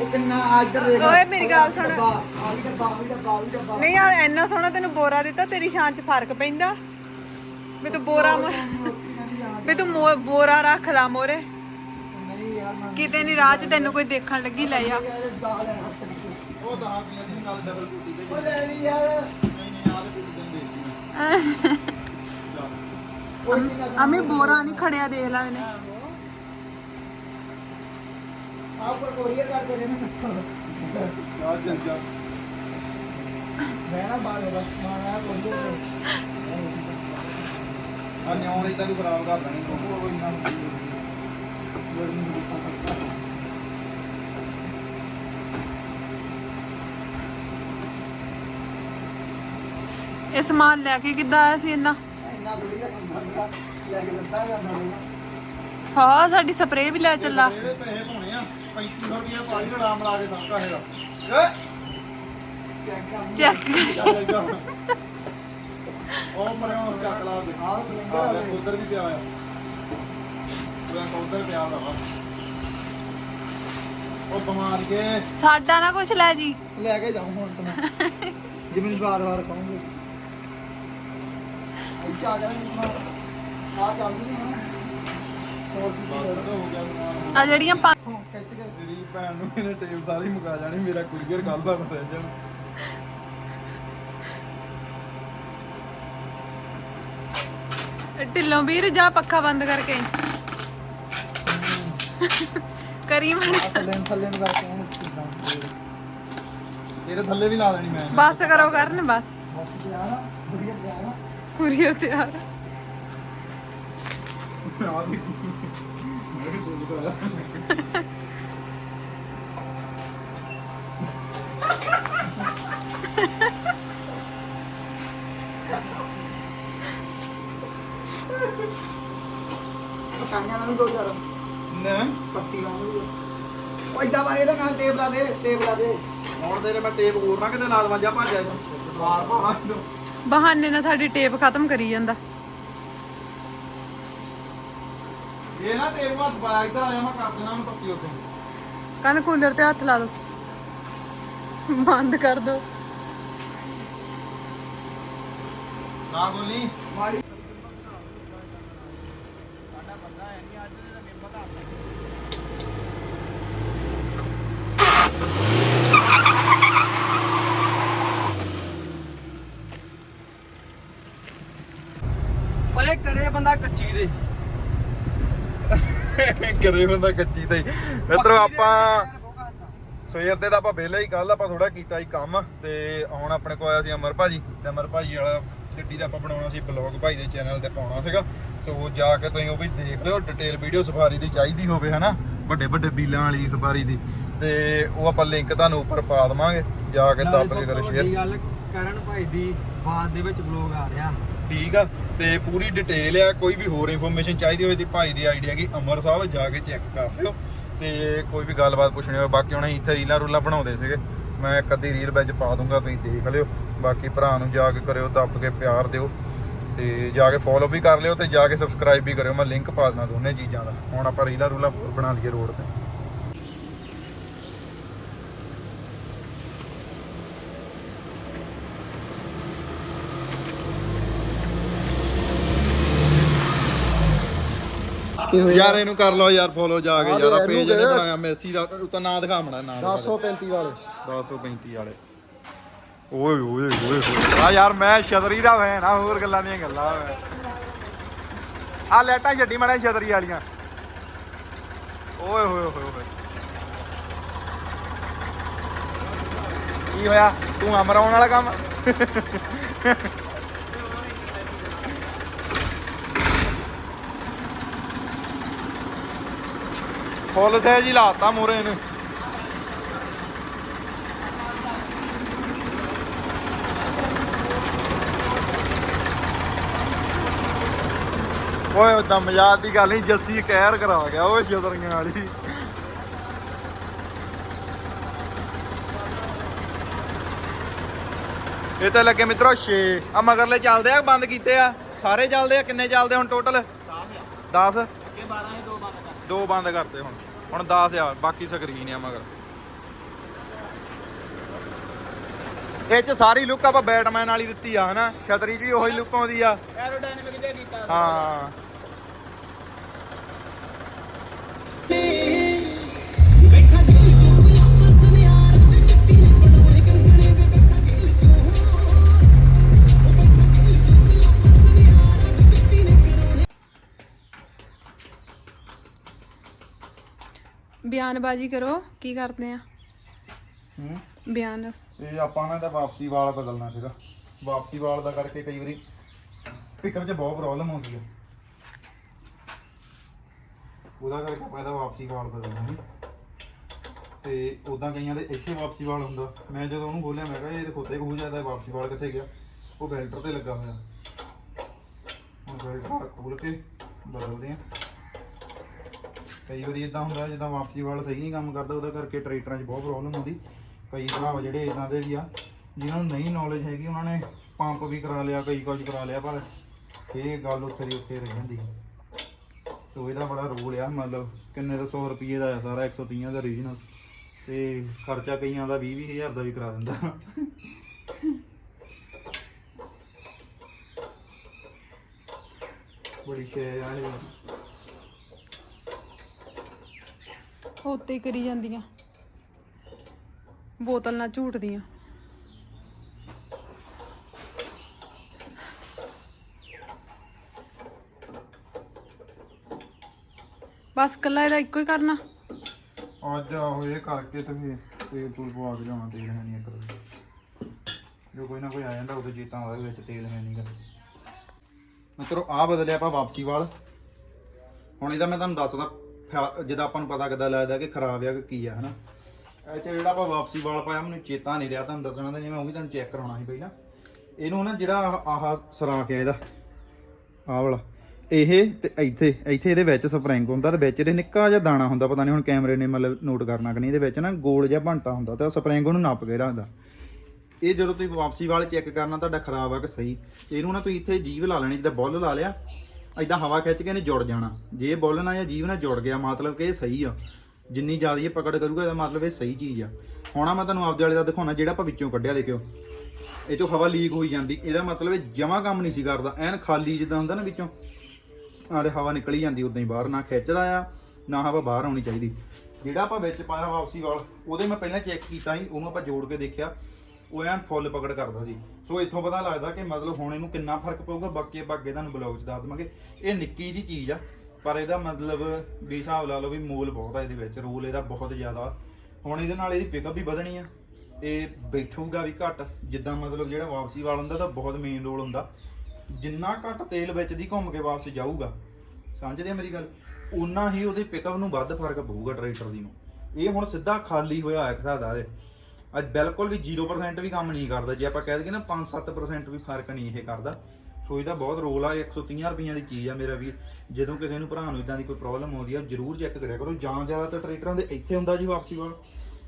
ਉਹ ਕਿੰਨਾ ਅੱਜ ਦਾ ਦੇਖ।
ਓਏ ਮੇਰੀ ਗੱਲ ਸੁਣ।
ਆ ਵੀ ਡੱਬਾ ਆ ਵੀ ਡੱਬਾ ਆ ਵੀ ਡੱਬਾ।
ਨਹੀਂ ਆ ਇੰਨਾ ਸੋਹਣਾ ਤੈਨੂੰ ਬੋਰਾ ਦਿੱਤਾ ਤੇਰੀ ਸ਼ਾਨ 'ਚ ਫ਼ਰਕ ਪੈਂਦਾ। ਵੀ ਤੂੰ ਬੋਰਾ ਮੋ- ਵੀ ਤੂੰ ਮੋ- ਬੋਰਾ ਰੱਖ ਲਾ ਮੋਰੇ।
ਨਹੀਂ ਯਾਰ ਮੈਂ
ਕਿਤੇ ਨਹੀਂ ਰਾਹ 'ਚ ਤੈਨੂੰ ਕੋਈ ਦੇਖਣ ਲੱਗੀ ਲੈ
ਲੈਣਾ
ਉਹ ਦਹਾਂ ਪੀਆਂ ਦੀ ਨਾਲ ਡਬਲ ਕੁੱਟੀ ਤੇ
ਉਹ ਲੈ ਲਈ ਯਾਰ।
ਨਹੀਂ ਨਹੀਂ ਆਹ ਤੇ ਕੁੱਟੀ ਦੇ ਦੇਤੀ
ਕੋਈ ਨਹੀਂ ਨਾ
ਅਮੀ ਬੋਰਾ ਨਹੀਂ ਖੜਿਆ ਦੇਖ ਲੈ ਇਹਨੇ।
ਆਪ ਪਰ ਕੋਰੀਅਰ ਕਰ ਦੇ ਨਾ
ਆ ਚੱਲ ਜਾ
ਮੈਂ ਨਾ ਬਾਹਰ ਬਸ ਮਾਰਾ ਕੋਰੀਅਰ
ਆ ਨਿਉਣ ਇਦਾਂ ਤੂੰ ਖਰਾਬ ਕਰ ਦੇਣੀ। ਤੂੰ
ਕੋਈ ਨਾ ਗਰਮੀ ਦੀ ਸਾਥ
ਇਹ ਸਮਾਨ ਲੈ ਕੇ ਕਿੱਦਾਂ ਆਇਆ ਸੀ ਇੰਨਾ?
ਇੰਨਾ ਵਧੀਆ ਕੰਮ ਕਰਦਾ ਲੈ ਕੇ ਦਿੱਤਾ ਜਾਂਦਾ ਹੋਊਗਾ
ਹਾਂ ਸਾਡੀ ਸਪਰੇਅ ਵੀ ਲੈ ਚੱਲਾ।
ਇਹਦੇ ਪੈਸੇ ਪਾਉਣੇ ਆ। 3500 ਰੁਪਏ ਪਾਲੀ ਰੜਾ ਮਲਾ ਕੇ ਸਭ ਕਾਹੇ ਦਾ ਏ
ਚੈੱਕ ਕਰ
ਚੈੱਕ।
ਚੱਲ ਜਾ ਹੁਣ। ਉਹ ਮਰੇ ਉਹ ਚੱਕ ਲਾ ਦੇ
ਆਹ ਸਿਲੰਡਰ
ਆ
ਵਾਲੇ।
ਉਧਰ ਵੀ ਪਿਆ ਆ ਉਹ ਉਧਰ ਪਿਆ ਹੋਣਾ ਉਹ ਬਿਮਾਰ ਕੇ
ਸਾਡਾ ਨਾ ਕੁਛ ਲੈ ਜੀ।
ਲੈ ਕੇ ਜਾਉਂ ਹੁਣ ਤੁਮ ਜਿਵੇਂ ਵਾਰ ਵਾਰ ਕਹੂੰਗੇ। ਇੱਥੇ ਆ ਜਾ ਆ ਚੱਲਦੀ ਨਹੀਂ ਹੁਣ ਹੋਰ
ਬਸ
ਕਿਸੇ
ਤਾਂ ਹੋ ਗਿਆ ਬਿਮਾਰ
ਆ ਜਿਹੜੀਆਂ ਪਾ-
ਹੋਰ ਖਿੱਚ ਕੇ
ਜਿਹੜੀ ਭੈਣ ਨੂੰ ਇਹਨੇ ਟੇਪ ਸਾਰੀ ਮੁਕਾ ਜਾਣੀ ਮੇਰਾ ਕੁਰੀਅਰ ਕੱਲ ਦਾ ਰਹਿ ਜਾਣਾ
ਢਿੱਲੋਂ ਵੀਰ ਜਾ ਪੱਖਾ ਬੰਦ ਕਰਕੇ। ਕਰੀ ਮਣ
ਥੱਲੇ ਨੂੰ ਥੱਲੇ ਨੂੰ ਕਰਕੇ ਕਿੱਦਾਂ
ਤੇਰੇ ਥੱਲੇ ਵੀ ਲਾ ਦੇਣੀ ਮੈਂ।
ਬਸ ਕਰੋ ਕਰਨ ਬਸ।
ਬਸ ਗਿਆ ਨਾ ਵਧੀਆ ਗਿਆ ਨਾ
ਕੁਰੀਅਰ ਤਿਆਰ
ਆ ਵੀ
ਪਕਾਈਆਂ ਨਾਲ ਦੋ ਚਾਰ।
ਨਾ।
ਪੱਟੀ ਲਾਉਂਗੀ ਉਹ ਇਦਾਂ ਬਾਰੇ ਇਹਦਾ ਨਾਲ ਟੇਪ ਲਾ ਦੇ ਟੇਪ ਲਾ ਦੇ।
ਹੁਣ ਤੇਰੇ ਮੈਂ ਟੇਪ ਹੋਰ ਨਾ ਕਿਤੇ ਲਾ ਦਵਾਂ ਜਾਂ ਭੱਜ ਜਾ ਮਾਰ ਇਹਨੂੰ।
ਬਹਾਨੇ ਨਾਲ ਸਾਡੀ ਟੇਪ ਖਤਮ ਕਰੀ ਜਾਂਦਾ।
ਇਹ ਨਾ ਟੇਪ ਹੱਥ ਪਾਇਆ ਇੱਧਰ ਆ ਜਾ ਮੈਂ ਕਰ ਦੇਣਾ ਉਹਨੂੰ ਪੱਕੀ ਉੱਤੇ
ਕੰਨ ਕੂਲਰ ਤੇ ਹੱਥ ਲਾ ਦੋ। ਬੰਦ ਕਰ ਦੋ।
ਨਾ ਗੋਲੀ
ਮਾੜੀ ਪਰੇ ਕਰੇ ਦੇ
ਕਰੇ ਬੰਦਾ ਕੱਚੀ ਤੇ। ਮਿੱਤਰੋ ਆਪਾਂ ਸਵੇਰ ਦੇ ਤਾਂ ਆਪਾਂ ਵਿਹਲੇ ਹੀ ਕੱਲ ਆਪਾਂ ਥੋੜਾ ਕੀਤਾ ਸੀ ਕੰਮ ਤੇ ਹੁਣ ਆਪਣੇ ਕੋਲ ਆਇਆ ਸੀ ਅਮਰ ਭਾਜੀ। ਤੇ ਅਮਰ ਭਾਜੀ ਵਾਲਾ ਗੱਡੀ ਦਾ ਆਪਾਂ ਬਣਾਉਣਾ ਸੀ ਬਲੌਗ ਭਾਈ ਦੇ ਚੈਨਲ ਤੇ ਪਾਉਣਾ ਸੀਗਾ। ਸੋ ਜਾ ਕੇ ਤੁਸੀਂ ਉਹ ਵੀ ਦੇਖ ਲਿਓ ਡਿਟੇਲ ਵੀਡੀਓ ਸਫਾਰੀ ਦੀ ਚਾਹੀਦੀ ਹੋਵੇ ਹਨਾ? ਵੱਡੇ ਵੱਡੇ ਬੀਲਾਂ ਵਾਲੀ ਸਫਾਰੀ ਦੀ। ਤੇ ਉਹ ਆਪਾਂ ਲਿੰਕ ਤੁਹਾਨੂੰ ਉੱਪਰ ਪਾ ਦਵਾਂਗੇ। ਜਾ ਕੇ ਦੱਬ ਕੇ ਕਰੋ ਸ਼ੇਅਰ
ਗੱਲ ਕਰਨ ਭਾਈ ਦੀ ਬਾਅਦ ਦੇ ਵਿੱਚ ਬਲੌਗ ਆ ਰਿਹਾ।
ਠੀਕ ਆ ਤੇ ਪੂਰੀ ਡਿਟੇਲ ਆ, ਕੋਈ ਵੀ ਹੋਰ ਇਨਫੋਰਮੇਸ਼ਨ ਚਾਹੀਦੀ ਹੋਵੇ ਤੇ ਭਾਈ ਦੀ ਆਈਡੀਆ ਕੀ ਅਮਰ ਸਾਹਿਬ, ਜਾ ਕੇ ਚੈੱਕ ਕਰ ਲਿਓ। ਤੇ ਕੋਈ ਵੀ ਗੱਲਬਾਤ ਪੁੱਛਣੀ ਹੋਵੇ, ਬਾਕੀ ਹੁਣ ਇੱਥੇ ਰੀਲਾਂ ਰੂਲਾਂ ਬਣਾਉਂਦੇ ਸੀਗੇ। ਮੈਂ ਇੱਕ ਅੱਧੀ ਰੀਲ ਵਿੱਚ ਪਾ ਦੂੰਗਾ, ਤੁਸੀਂ ਦੇਖ ਲਿਓ। ਬਾਕੀ ਭਰਾ ਨੂੰ ਜਾ ਕੇ ਕਰਿਓ, ਦੱਬ ਕੇ ਪਿਆਰ ਦਿਓ। ਤੇ ਜਾ ਕੇ ਫੋਲੋ ਵੀ ਕਰ ਲਿਓ ਤੇ ਜਾ ਕੇ ਸਬਸਕ੍ਰਾਈਬ ਵੀ ਕਰਿਓ। ਮੈਂ ਲਿੰਕ ਪਾ ਦੇਣਾ ਦੋਨੇ ਚੀਜ਼ਾਂ ਦਾ। ਹੁਣ ਆਪਾਂ ਰੀਲਾਂ ਰੂਲਾਂ ਹੋਰ ਬਣਾ ਲਈਏ ਰੋਡ ਤੇ। ਯਾਰ ਇਹਨੂੰ ਕਰ ਲਓ ਯਾਰ ਫੋਲੋ ਜਾ ਕੇ ਯਾਰ ਪੇਜ
ਇਹਨੂੰ।
ਬਣਾਇਆ ਮੈਸੀ ਦਾ ਉਤਾ ਨਾਂ ਦਿਖਾਵਣਾ ਨਾਂ ਦਿਖਾ ਦੇ।
1035 ਵਾਲੇ।
1035 ਵਾਲੇ। ਓਏ ਓਏ ਓਏ ਓਏ ਆ ਯਾਰ ਮੈਂ ਛਤਰੀ ਦਾ ਫੈਨ ਆ ਹੋਰ ਗੱਲਾਂ ਦੀਆਂ ਗੱਲਾਂ ਆ ਲੈਟਾਂ ਛੱਡੀ ਮੜਾ ਛਤਰੀ ਵਾਲੀਆਂ। ਓਏ ਹੋਏ ਹੋਏ ਹੋਏ ਕੀ ਹੋਇਆ? ਤੂੰ ਅਮਰ ਆਉਣ ਵਾਲਾ ਕੰਮ? ਫੁੱਲ ਸਹਿਜ ਹੀ ਲਾਤਾ ਮੋਰੇ ਨੇ ਓਏ ਉਦਾਂ ਮਜ਼ਾਕ ਦੀ ਗੱਲ ਨਹੀਂ ਜੱਸੀ ਕਹਿਰ ਕਰਾ ਗਿਆ ਓਏ ਛਤਰੀਆਂ ਵਾਲੀ। ਇਹ ਤਾਂ ਲੱਗੇ ਮਿੱਤਰੋ 6 ਆ ਮਗਰਲੇ ਚੱਲਦੇ ਆ ਬੰਦ ਕੀਤੇ ਆ। ਸਾਰੇ ਚੱਲਦੇ ਆ ਕਿੰਨੇ ਚੱਲਦੇ ਹੁਣ ਟੋਟਲ 10 ਦੋ ਬੰਦ ਕਰਤੇ ਹੁਣ। ਹੁਣ 10 ਆ ਬਾਕੀ ਸਕਰੀਨ ਆ ਮਗਰ। ਇਹ ਚ ਸਾਰੀ ਲੁੱਕ ਆਪਾਂ ਬੈਟਮੈਨ ਵਾਲੀ ਦਿੱਤੀ ਆ ਹਨਾ? ਛਤਰੀ ਜੀ ਉਹੀ ਲੁੱਕ ਆਉਂਦੀ ਆ।
ਐਰੋਡਾਇਨਾਮਿਕ ਦੇ ਕੀਤਾ
ਹਾਂ।
ਬਿਆਨਬਾਜ਼ੀ ਕਰੋ ਕੀ ਕਰਦੇ ਆ?
ਹੂੰ?
ਬਿਆਨ
ਇਹ ਆਪਾਂ ਨੇ ਤਾਂ ਵਾਪਸੀ ਵਾਲ ਬਦਲਣਾ ਸੀਗਾ। ਵਾਪਸੀ ਵਾਲ ਦਾ ਕਰਕੇ ਕਈ ਵਾਰੀ ਸਪੀਕਰ 'ਚ ਬਹੁਤ ਪ੍ਰੋਬਲਮ ਆਉਂਦੀ ਹੈ ਉਹਦਾ ਕਰਕੇ ਆਪਾਂ ਇਹਦਾ ਵਾਪਸੀ ਵਾਲ ਬਦਲਣਾ ਸੀ। ਤੇ ਉਦਾਂ ਕਈਆਂ ਦੇ ਇੱਥੇ ਵਾਪਸੀ ਵਾਲ ਹੁੰਦਾ। ਮੈਂ ਜਦੋਂ ਉਹਨੂੰ ਬੋਲਿਆ ਮੈਂ ਕਿਹਾ ਇਹ ਦੇਖੋ ਤੇ ਹੋ ਜਾਂਦਾ ਵਾਪਸੀ ਵਾਲ ਕਿੱਥੇ ਗਿਆ। ਉਹ ਬੈਲਟਰ ਤੇ ਲੱਗਾ ਹੋਇਆ। ਹੁਣ ਬੈਲਟਰ ਖੋਲ ਕੇ ਬਦਲਦੇ ਆ। ਕਈ ਵਾਰੀ ਇਦਾਂ ਹੁੰਦਾ, ਜਿੱਦਾਂ ਵਾਪਸੀ ਵਾਲ ਸਹੀ ਨਹੀਂ ਕੰਮ ਕਰਦਾ, ਉਹਦਾ ਕਰਕੇ ਟਰੈਕਟਰਾਂ 'ਚ ਬਹੁਤ ਪ੍ਰੋਬਲਮ ਹੁੰਦੀ। ਕਈ ਭਰਾ ਜਿਹੜੇ ਇਦਾਂ ਦੇ ਵੀ ਆ, ਜਿਨ੍ਹਾਂ ਨੂੰ ਨਹੀਂ ਨੌਲੇਜ ਹੈਗੀ, ਉਹਨਾਂ ਨੇ ਪੰਪ ਵੀ ਕਰਾ ਲਿਆ, ਕਈ ਕੁਝ ਕਰਾ ਲਿਆ, ਪਰ ਇਹ ਗੱਲ ਉੱਥੇ ਦੀ ਉੱਥੇ ਰਹਿ ਜਾਂਦੀ। ਸੋ ਇਹਦਾ ਬੜਾ ਰੋਲ ਆ, ਮਤਲਬ ਕਿੰਨੇ ਦਾ 100 ਰੁਪਏ ਦਾ ਆ ਸਾਰਾ 130 ਦਾ ਰੀਜਨਲ ਤੇ ਖਰਚਾ ਕਈਆਂ ਦਾ 20 20000 ਦਾ ਵੀ ਕਰਾ ਦਿੰਦਾ। ਬੜੀ ਸ਼ੈ ਆ ਇਹ।
ਉੱਤੇ ਕਰੀ ਜਾਂਦੀਆਂ। ਬੋਤਲ ਨਾਲ ਝੂਟਦੀਆਂ। ਬਸ ਕੱਲਾ ਇਹਦਾ ਇੱਕੋ ਹੀ ਕਰਨਾ।
ਅੱਜ ਆਹੋ ਇਹ ਕਰਕੇ ਤੇ ਫਿਰ ਤੇਲ ਤੂਲ ਪਵਾ ਕੇ ਲਿਆਉਣਾ, ਤੇਲ ਹੈ ਨਹੀਂ ਇੱਕ ਜੋ ਕੋਈ ਨਾ ਕੋਈ ਆ ਜਾਂਦਾ ਉਦੋਂ ਚੇਤਾ ਆਉਂਦਾ ਵਿੱਚ ਤੇਲ ਹੈ ਨਹੀਂਗਾ ਮਿੱਤਰੋ ਆ ਬਦਲਿਆ ਆਪਾਂ ਵਾਪਸੀ ਵਾਲ। ਹੁਣ ਇਹਦਾ ਮੈਂ ਤੁਹਾਨੂੰ ਦੱਸਦਾ ਜਿਹਦਾ ਆਪਾਂ ਨੂੰ ਪਤਾ ਕਿੱਦਾਂ ਲੱਗਦਾ ਕਿ ਖਰਾਬ ਆ ਕਿ ਕੀ ਆ, ਹਨਾ? ਇਹ 'ਚ ਜਿਹੜਾ ਆਪਾਂ ਵਾਪਸੀ ਵਾਲ ਪਾਇਆ, ਮੈਨੂੰ ਚੇਤਾ ਨਹੀਂ ਰਿਹਾ, ਤੁਹਾਨੂੰ ਦੱਸਣਾ ਤਾਂ ਜਿਵੇਂ ਉਹ ਵੀ ਤੁਹਾਨੂੰ ਚੈੱਕ ਕਰਾਉਣਾ ਸੀ ਪਹਿਲਾਂ। ਇਹਨੂੰ ਨਾ ਜਿਹੜਾ ਆਹ- ਆਹ ਸਰਾਖ ਆ ਇਹਦਾ, ਆਹ ਵਾਲਾ। ਇਹ ਤੇ ਇੱਥੇ ਇੱਥੇ ਇਹਦੇ ਵਿੱਚ ਸਪਰਿੰਗ ਹੁੰਦਾ ਤੇ ਵਿੱਚ ਇਹਦੇ ਨਿੱਕਾ ਜਿਹਾ ਦਾਣਾ ਹੁੰਦਾ, ਪਤਾ ਨਹੀਂ ਹੁਣ ਕੈਮਰੇ ਨੇ ਮਤਲਬ ਨੋਟ ਕਰਨਾ ਕਿ ਨਹੀਂ, ਇਹਦੇ ਵਿੱਚ ਨਾ ਗੋਲ ਜਿਹਾ ਬੰਟਾ ਹੁੰਦਾ ਤੇ ਸਪਰਿੰਗ ਉਹਨੂੰ ਨੱਪ ਕੇ ਰੱਖਦਾ। ਇਹ ਜਦੋਂ ਤੁਸੀਂ ਵਾਪਸੀ ਵਾਲੇ ਚੈੱਕ ਕਰਨਾ, ਤੁਹਾਡਾ ਖਰਾਬ ਆ ਕਿ ਸਹੀ। ਇਹਨੂੰ ਨਾ ਤੁਸੀਂ ਇੱਥੇ ਜੀਵ ਲਾ ਲੈਣੀ, ਜਿੱਦਾਂ ਬੁੱਲ ਲਾ ਲਿਆ ਐਦਾਂ ਹਵਾ ਖਿੱਚ ਕੇ ਇਹਨੇ ਜੁੜ ਜਾਣਾ। ਜੇ ਇਹ ਬੁੱਲ ਨਾਲ ਜਾਂ ਜੀਵ ਨਾਲ ਜੁੜ ਗਿਆ, ਮਤਲਬ ਕਿ ਇਹ ਸਹੀ ਆ। ਜਿੰਨੀ ਜ਼ਿਆਦਾ ਇਹ ਪਕੜ ਕਰੂਗਾ, ਇਹਦਾ ਮਤਲਬ ਇਹ ਸਹੀ ਚੀਜ਼ ਆ। ਹੁਣ ਮੈਂ ਤੁਹਾਨੂੰ ਆਪਦੇ ਵਾਲੇ ਦਾ ਦਿਖਾਉਣਾ, ਜਿਹੜਾ ਆਪਾਂ ਵਿੱਚੋਂ ਕੱਢਿਆ, ਦੇਖਿਓ। ਇਹ ਚੋਂ ਹਵਾ ਲੀਕ ਹੋਈ ਜਾਂਦੀ। ਇਹਦਾ ਮਤਲਬ ਇਹ ਜਮਾ ਕੰਮ ਨਹੀਂ ਸੀ ਕਰਦਾ। ਐਨ ਖਾਲੀ ਜਿੱਦਾਂ ਹੁੰਦਾ ਨਾ ਵਿੱਚੋਂ। ਆਲੇ ਹਵਾ ਨਿਕਲੀ ਜਾਂਦੀ, ਉਦਾਂ ਹੀ ਬਾਹਰ ਨਾ ਖਿੱਚਦਾ ਆ, ਨਾ ਹਵਾ ਬਾਹਰ ਆਉਣੀ ਚਾਹੀਦੀ। ਜਿਹੜਾ ਆਪਾਂ ਵਿੱਚ ਪਾਇਆ ਵਾਪਸੀ ਵਾਲ, ਉਹਦੇ ਮੈਂ ਪਹਿਲਾਂ ਚੈੱਕ ਕੀਤਾ ਸੀ, ਉਹਨੂੰ ਆਪਾਂ ਜੋੜ ਕੇ ਦੇਖਿਆ। ਉਹ ਐਨ ਫੁੱਲ ਪਕੜ ਕਰਦਾ ਸੀ। ਸੋ ਇੱਥੋਂ ਪਤਾ ਲੱਗਦਾ ਕਿ ਮਤਲਬ ਹੁਣ ਇਹਨੂੰ ਕਿੰਨਾ ਫ਼ਰਕ ਪਊਗਾ, ਬਾਕੀ ਬਾਕੀ ਤੁਹਾਨੂੰ ਬਲੌਗ 'ਚ ਦੱਸ ਦਵਾਂਗੇ। ਇਹ ਨਿੱਕੀ ਜੀ ਚੀਜ਼ ਆ, ਪਰ ਇਹਦਾ ਮਤਲਬ ਵੀ ਹਿਸਾਬ ਲਾ ਲਓ ਵੀ ਮੋਲ ਬਹੁਤ ਆ ਇਹਦੇ ਵਿੱਚ, ਰੋਲ ਇਹਦਾ ਬਹੁਤ ਜ਼ਿਆਦਾ ਹੁਣ ਇਹਦੇ ਨਾਲ ਇਹਦੀ ਪਿਕਅਪ ਵੀ ਵਧਣੀ ਆ। ਇਹ ਬੈਠੂਗਾ ਵੀ ਘੱਟ, ਜਿੱਦਾਂ ਮਤਲਬ ਜਿਹੜਾ ਵਾਪਸੀ ਵਾਲ ਹੁੰਦਾ, ਤਾਂ ਬਹੁਤ ਮੇਨ ਰੋਲ ਹੁੰਦਾ। ਜਿੰਨਾ ਘੱਟ ਤੇਲ ਵਿੱਚ ਦੀ ਘੁੰਮ ਕੇ ਵਾਪਸ ਜਾਊਗਾ, ਸਮਝਦੇ ਆ ਮੇਰੀ ਗੱਲ? ਉਨਾ ਹੀ ਉਹਦੇ ਪਿਕਅਪ ਨੂੰ ਵੱਧ ਫ਼ਰਕ ਪਊਗਾ ਟਰੈਕਟਰ ਦੀ ਨੂੰ। ਇਹ ਹੁਣ ਸਿੱਧਾ ਖਾਲੀ ਹੋਇਆ ਇੱਕ ਹਿਸਾਬ ਦਾ ਅੱਜ ਬਿਲਕੁਲ ਵੀ 0% ਵੀ ਕੰਮ ਨਹੀਂ ਕਰਦਾ। ਜੇ ਆਪਾਂ ਕਹਿ ਦਈਏ ਨਾ 5-7% ਵੀ ਫ਼ਰਕ ਨਹੀਂ ਇਹ ਕਰਦਾ। ਸੋ ਇਹਦਾ ਬਹੁਤ ਰੋਲ ਆ 130 ਰੁਪਈਆਂ ਦੀ ਚੀਜ਼ ਆ ਮੇਰਾ ਵੀ ਜਦੋਂ ਕਿਸੇ ਨੂੰ ਭਰਾ ਨੂੰ ਇਦਾਂ ਦੀ ਕੋਈ ਪ੍ਰੋਬਲਮ ਆਉਂਦੀ ਆ, ਜਰੂਰ ਚੈੱਕ ਕਰਿਆ ਕਰੋ। ਜਾਂ ਜ਼ਿਆਦਾਤਰ ਟਰੈਕਟਰਾਂ ਦੇ ਇੱਥੇ ਹੁੰਦਾ ਜੀ ਵਾਪਸੀ ਵਾਲ,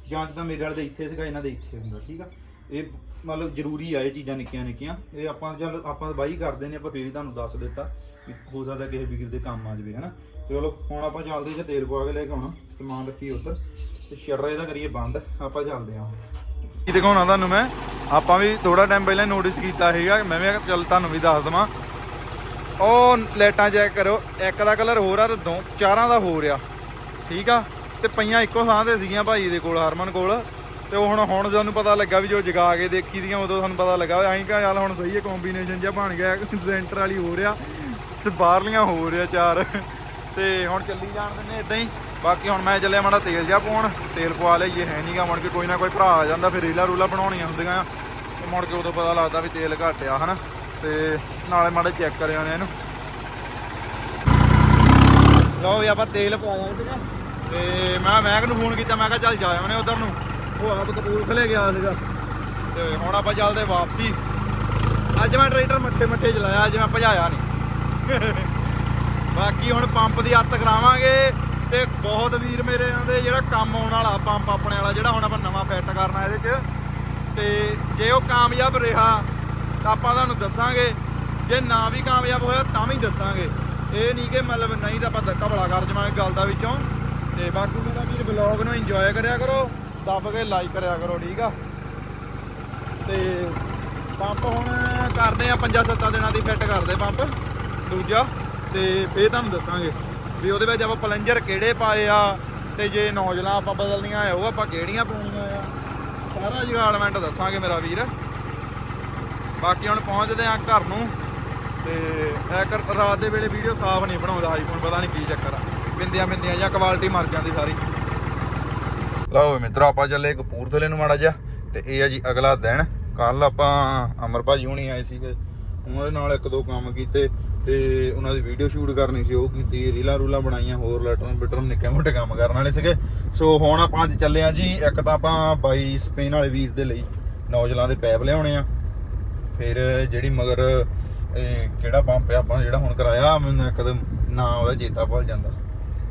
ਜਾਂ ਜਿੱਦਾਂ ਮੇਰੇ ਵਾਲੇ ਦੇ ਇੱਥੇ ਸੀਗਾ, ਇਹਨਾਂ ਦੇ ਇੱਥੇ ਹੁੰਦਾ, ਠੀਕ ਆ? ਇਹ ਮਤਲਬ ਜ਼ਰੂਰੀ ਆ ਇਹ ਚੀਜ਼ਾਂ ਨਿੱਕੀਆਂ ਨਿੱਕੀਆਂ। ਇਹ ਆਪਾਂ ਚੱਲ, ਆਪਾਂ ਬਾਈ ਕਰਦੇ ਨੇ, ਆਪਾਂ ਫੇਰ ਵੀ ਤੁਹਾਨੂੰ ਦੱਸ ਦਿੱਤਾ ਵੀ ਹੋ ਸਕਦਾ ਕਿਸੇ ਵੀਰ ਦੇ ਕੰਮ ਆ ਜਾਵੇ, ਹਨਾ? ਚਲੋ, ਹੁਣ ਆਪਾਂ ਚੱਲਦੇ ਜੇ ਤੇਲ ਪਵਾ ਕੇ ਲੈ ਕੇ ਆਉਣਾ, ਸਮਾਨ ਰੱਖੀ ਉੱਧਰ। ਤੇ ਸ਼ਟਰ ਇਹਦਾ ਕਰੀਏ ਬੰਦ, ਆਪਾਂ ਚੱਲਦੇ ਹਾਂ ਕੀ ਦਿਖਾਉਣਾ ਤੁਹਾਨੂੰ ਮੈਂ? ਆਪਾਂ ਵੀ ਥੋੜਾ ਟਾਈਮ ਪਹਿਲਾਂ ਨੋਟਿਸ ਕੀਤਾ ਸੀਗਾ, ਮੈਂ ਵੀ ਚੱਲ ਤੁਹਾਨੂੰ ਵੀ ਦੱਸ ਦਵਾਂ। ਉਹ ਲਾਈਟਾਂ ਚੈੱਕ ਕਰੋ ਇੱਕ ਦਾ ਕਲਰ ਹੋਰ ਆ ਤੇ ਦੋ, ਚਾਰਾਂ ਦਾ ਹੋਰ ਆ। ਠੀਕ ਆ? ਤੇ ਪਈਆਂ ਇੱਕੋ ਥਾਂ ਤੇ ਸੀਗੀਆਂ ਭਾਈ ਦੇ ਕੋਲ, ਹਰਮਨ ਕੋਲ। ਤੇ ਉਹ ਹੁਣ ਹੁਣ ਸਾਨੂੰ ਪਤਾ ਲੱਗਾ ਵੀ ਜੋ ਜਗਾ ਕੇ ਦੇਖੀ ਦੀਆਂ, ਉਦੋਂ ਤੁਹਾਨੂੰ ਪਤਾ ਲੱਗਾ, ਐਂ ਕਾ ਚੱਲ ਹੁਣ ਸਹੀ ਹੈ ਕੰਬੀਨੇਸ਼ਨ ਜਿਹਾ ਬਣ ਗਿਆ ਸੈਂਟਰ ਵਾਲੀ ਹੋ ਰਿਹਾ ਤੇ ਬਾਹਰਲੀਆਂ ਹੋ ਰਿਹਾ ਚਾਰ। ਤੇ ਹੁਣ ਚੱਲੀ ਜਾਣ ਦਿੰਨੇ ਇਦਾਂ ਹੀ। ਬਾਕੀ ਹੁਣ ਮੈਂ ਚੱਲਿਆ ਮਾੜਾ ਤੇਲ ਜਿਹਾ ਪਾਉਣ, ਤੇਲ ਪਵਾ ਲਈਏ, ਹੈ ਨਹੀਂਗਾ ਮੁੜ ਕੇ ਕੋਈ ਨਾ ਕੋਈ ਭਰਾ ਆ ਜਾਂਦਾ, ਫਿਰ ਰੀਲਾ ਰੂਲਾ ਬਣਾਉਣੀਆਂ ਹੁੰਦੀਆਂ ਆ। ਤੇ ਮੁੜ ਕੇ ਉਦੋਂ ਪਤਾ ਲੱਗਦਾ ਵੀ ਤੇਲ ਘੱਟ ਆ, ਹਨਾ? ਤੇ ਨਾਲੇ ਮਾੜੇ ਚੈੱਕ ਕਰ ਆਉਣੇ ਇਹਨੂੰ। ਲਓ ਵੀ ਆਪਾਂ ਤੇਲ ਪਵਾਇਆ ਸੀਗਾ ਤੇ ਮੈਂ ਮਹਿਕ ਨੂੰ ਫੋਨ ਕੀਤਾ, ਮੈਂ ਕਿਹਾ ਚੱਲ ਜਾ ਆਉਣੇ ਉਧਰ ਨੂੰ। ਉਹ ਆਪ ਕਪੂਰਥਲੇ ਗਿਆ ਸੀਗਾ। ਤੇ ਹੁਣ ਆਪਾਂ ਚੱਲਦੇ ਵਾਪਸੀ। ਅੱਜ ਮੈਂ ਟਰੈਕਟਰ ਮੱਠੇ ਮੱਠੇ ਚਲਾਇਆ, ਅੱਜ ਮੈਂ ਭਜਾਇਆ ਨਹੀਂ ਬਾਕੀ ਹੁਣ ਪੰਪ ਦੀ ਅੱਤ ਕਰਾਵਾਂਗੇ। ਤੇ ਬਹੁਤ ਵੀਰ ਮੇਰੇ ਆਂਦੇ ਜਿਹੜਾ ਕੰਮ ਆਉਣ ਵਾਲਾ, ਪੰਪ ਆਪਣੇ ਵਾਲਾ, ਜਿਹੜਾ ਹੁਣ ਆਪਾਂ ਨਵਾਂ ਫਿੱਟ ਕਰਨਾ ਇਹਦੇ 'ਚ। ਤੇ ਜੇ ਉਹ ਕਾਮਯਾਬ ਰਿਹਾ, ਤਾਂ ਆਪਾਂ ਤੁਹਾਨੂੰ ਦੱਸਾਂਗੇ। ਜੇ ਨਾ ਵੀ ਕਾਮਯਾਬ ਹੋਇਆ, ਤਾਂ ਵੀ ਦੱਸਾਂਗੇ। ਇਹ ਨਹੀਂ ਕਿ ਮਤਲਬ ਨਹੀਂ ਤਾਂ ਆਪਾਂ ਧੱਕਾ ਬੜਾ ਕਰ ਜਾਵਾਂਗੇ ਗੱਲ ਦਾ ਵਿੱਚੋਂ। ਤੇ ਬਾਕੀ ਮੇਰਾ ਵੀਰ ਬਲੌਗ ਨੂੰ ਇੰਜੋਏ ਕਰਿਆ ਕਰੋ, ਦੱਬ ਕੇ ਲਾਈਕ ਕਰਿਆ ਕਰੋ, ਠੀਕ ਆ? ਤੇ ਪੰਪ ਹੁਣ ਕਰਦੇ ਆ 5-7 ਦਿਨਾਂ ਦੀ ਫਿੱਟ ਕਰਦੇ ਪੰਪ, ਦੂਜਾ। ਤੇ ਫੇਰ ਤੁਹਾਨੂੰ ਦੱਸਾਂਗੇ। ਵੀ ਉਹਦੇ ਵਿੱਚ ਆਪਾਂ ਪਲੰਜਰ ਕਿਹੜੇ ਪਾਏ ਆ ਤੇ ਜੇ ਨੌਜਲਾਂ ਆਪਾਂ ਬਦਲਣੀਆਂ ਆ ਉਹ ਆਪਾਂ ਕਿਹੜੀਆਂ ਪਾਉਣੀਆਂ ਆ। ਸਾਰਾ ਜਗਾੜਮੈਂਟ ਦੱਸਾਂਗੇ ਮੇਰਾ ਵੀਰ। ਬਾਕੀ ਹੁਣ ਪਹੁੰਚਦੇ ਆ ਘਰ ਨੂੰ ਤੇ ਇੱਕ ਰਾਤ ਦੇ ਵੇਲੇ ਵੀਡੀਓ ਸਾਫ਼ ਨਹੀਂ ਬਣਾਉਂਦਾ ਆਈਫੋਨ ਪਤਾ ਨਹੀਂ ਕੀ ਚੱਕਰ ਆ। ਬਿੰਦੀਆਂ ਬਿੰਦੀਆਂ ਜਾਂ ਕੁਆਲਿਟੀ ਮਰ ਜਾਂਦੀ ਸਾਰੀ। ਲਓ ਮਿੱਤਰੋ, ਆਪਾਂ ਚੱਲੇ ਕਪੂਰਥਲੇ ਨੂੰ ਮਾੜਾ ਜਿਹਾ ਤੇ ਇਹ ਆ ਜੀ ਅਗਲਾ ਦਿਨ। ਕੱਲ ਆਪਾਂ ਅਮਰ ਭਾਜੀ ਹੁਣੀ ਆਏ ਸੀਗੇ। ਉਹਨਾਂ ਦੇ ਨਾਲ ਇੱਕ ਦੋ ਕੰਮ ਕੀਤੇ। ਤੇ ਉਹਨਾਂ ਦੀ ਵੀਡੀਓ ਸ਼ੂਟ ਕਰਨੀ ਸੀ, ਉਹ ਕੀਤੀ, ਰੀਲਾਂ ਰੂਲਾਂ ਬਣਾਈਆਂ, ਹੋਰ ਲੈਟਰਨ ਬਿਟਰ ਨਿੱਕੇ ਮੋਟੇ ਕੰਮ ਕਰਨ ਵਾਲੇ ਸੀਗੇ। ਸੋ ਹੁਣ ਆਪਾਂ ਅੱਜ ਚੱਲੇ ਆ ਜੀ, ਇੱਕ ਤਾਂ ਆਪਾਂ ਬਾਈ ਸਪੇਨ ਵਾਲੇ ਵੀਰ ਦੇ ਲਈ ਨੌਜਲਾਂ ਦੇ ਪੈਪ ਲਿਆਉਣੇ ਆ। ਫਿਰ ਜਿਹੜੀ ਮਗਰ ਕਿਹੜਾ ਪੰਪ ਆ ਆਪਾਂ, ਜਿਹੜਾ ਹੁਣ ਕਰਾਇਆ, ਮੈਨੂੰ ਇੱਕਦਮ ਨਾ ਉਹਦਾ ਚੇਤਾ ਭੁੱਲ ਜਾਂਦਾ।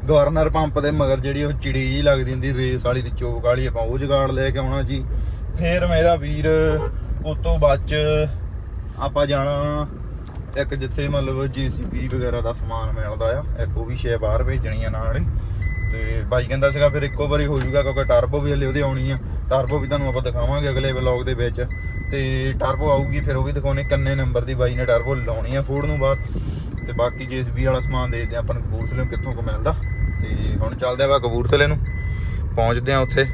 ਗਵਰਨਰ ਪੰਪ ਦੇ ਮਗਰ ਜਿਹੜੀ ਉਹ ਚਿੜੀ ਜੀ ਲੱਗਦੀ ਹੁੰਦੀ, ਰੇਸ ਵਾਲੀ ਤੇ ਚੋਕ ਵਾਲੀ, ਆਪਾਂ ਉਹ ਜਗਾੜ ਲੈ ਕੇ ਆਉਣਾ ਜੀ। ਫਿਰ ਮੇਰਾ ਵੀਰ ਉਸ ਤੋਂ ਬਾਅਦ ਚ ਆਪਾਂ ਜਾਣਾ ਇੱਕ ਜਿੱਥੇ ਮਤਲਬ ਜੀਸੀਬੀ ਵਗੈਰਾ ਦਾ ਸਮਾਨ ਮਿਲਦਾ ਆ, ਇੱਕ ਉਹ ਵੀ ਛੇ ਬਾਹਰ ਭੇਜਣੀ ਆ ਨਾਲ ਹੀ। ਤੇ ਬਾਈ ਕਹਿੰਦਾ ਸੀਗਾ ਫਿਰ ਇੱਕੋ ਵਾਰੀ ਹੋ ਜਾਊਗਾ ਕਿਉਂਕਿ ਟਰਬੋ ਵੀ ਹਲੇ ਉਹਦੀ ਆਉਣੀ ਆ। ਟਰਬੋ ਵੀ ਤੁਹਾਨੂੰ ਆਪਾਂ ਦਿਖਾਵਾਂਗੇ ਅਗਲੇ ਵਲੌਗ ਦੇ ਵਿੱਚ। ਤੇ ਟਰਬੋ ਆਊਗੀ ਫਿਰ ਉਹ ਵੀ ਦਿਖਾਉਣੇ ਕੰਨੇ ਨੰਬਰ ਦੀ ਬਾਈ ਨੇ ਟਰਬੋ ਲਾਉਣੀ ਆ ਫੂਡ ਨੂੰ ਬਾਅਦ। ਤੇ ਬਾਕੀ ਜੀਸੀਬੀ ਵਾਲਾ ਸਮਾਨ ਦੇਖਦੇ ਆ ਆਪਾਂ ਨੂੰ ਕਪੂਰਥਲੇ ਨੂੰ ਕਿੱਥੋਂ ਕੁ ਮਿਲਦਾ। ਤੇ ਹੁਣ ਚੱਲਦੇ ਆਪਾਂ ਕਪੂਰਥਲੇ ਨੂੰ। ਪਹੁੰਚਦੇ ਆ ਉੱਥੇ।